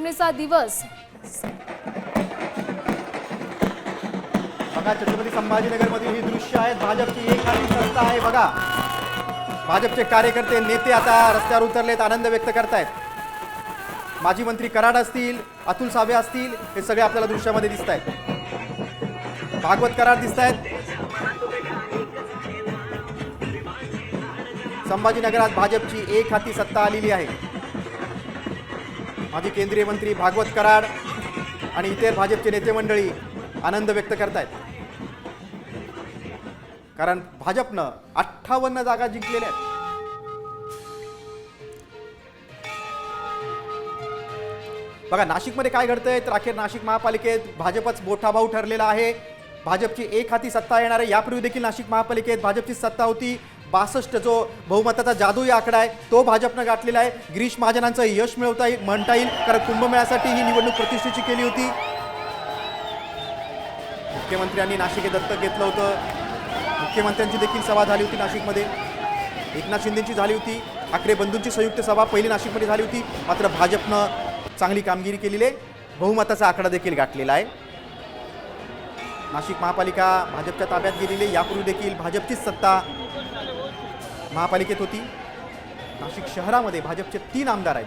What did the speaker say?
योजनेचा दिवस. बघा छत्रपती संभाजीनगरमधील ही दृश्य आहेत भाजपची एक हाती संस्था आहे बघा. भाजपचे कार्यकर्ते नेते आता रस्त्यावर उतरलेत आनंद व्यक्त करतायत. माजी मंत्री कराड असतील अतुल सावे असतील हे सगळे आपल्याला दृश्यामध्ये दिसत आहेत भागवत कराड दिसत आहेत संभाजीनगरात भाजपची एक हाती सत्ता आलेली आहे. माजी केंद्रीय मंत्री भागवत कराड आणि इतर भाजपचे नेते मंडळी आनंद व्यक्त करतायत. कारण भाजपनं अठ्ठावन्न जागा जिंकलेल्या आहेत. बघा नाशिकमध्ये काय घडतंय? तर अखेर नाशिक महापालिकेत भाजपच मोठा भाऊ ठरलेला आहे. भाजपची एक हाती सत्ता येणार आहे. यापूर्वी देखील नाशिक महापालिकेत भाजपची सत्ता होती. बासष्ट जो बहुमताचा जादूई आकडा आहे तो भाजपनं गाठलेला आहे. गिरीश महाजनांचं यश मिळवता येईल म्हणता येईल. कारण कुंभमेळ्यासाठी ही निवडणूक प्रतिष्ठेची केली होती. मुख्यमंत्र्यांनी नाशिक हे दत्तक घेतलं होतं. मुख्यमंत्र्यांची देखील सभा झाली होती नाशिकमध्ये. एकनाथ शिंदेची झाली होती. ठाकरे बंधूंची संयुक्त सभा पहिली नाशिकमध्ये झाली होती. मात्र भाजपनं चांगली कामगिरी केलेली आहे. बहुमताचा आकडा देखील गाठलेला आहे. नाशिक महापालिका भाजपच्या ताब्यात गेलेली यापूर्वी देखील भाजपचीच सत्ता महापालिकेत होती. नाशिक शहरामध्ये भाजपचे तीन आमदार आहेत.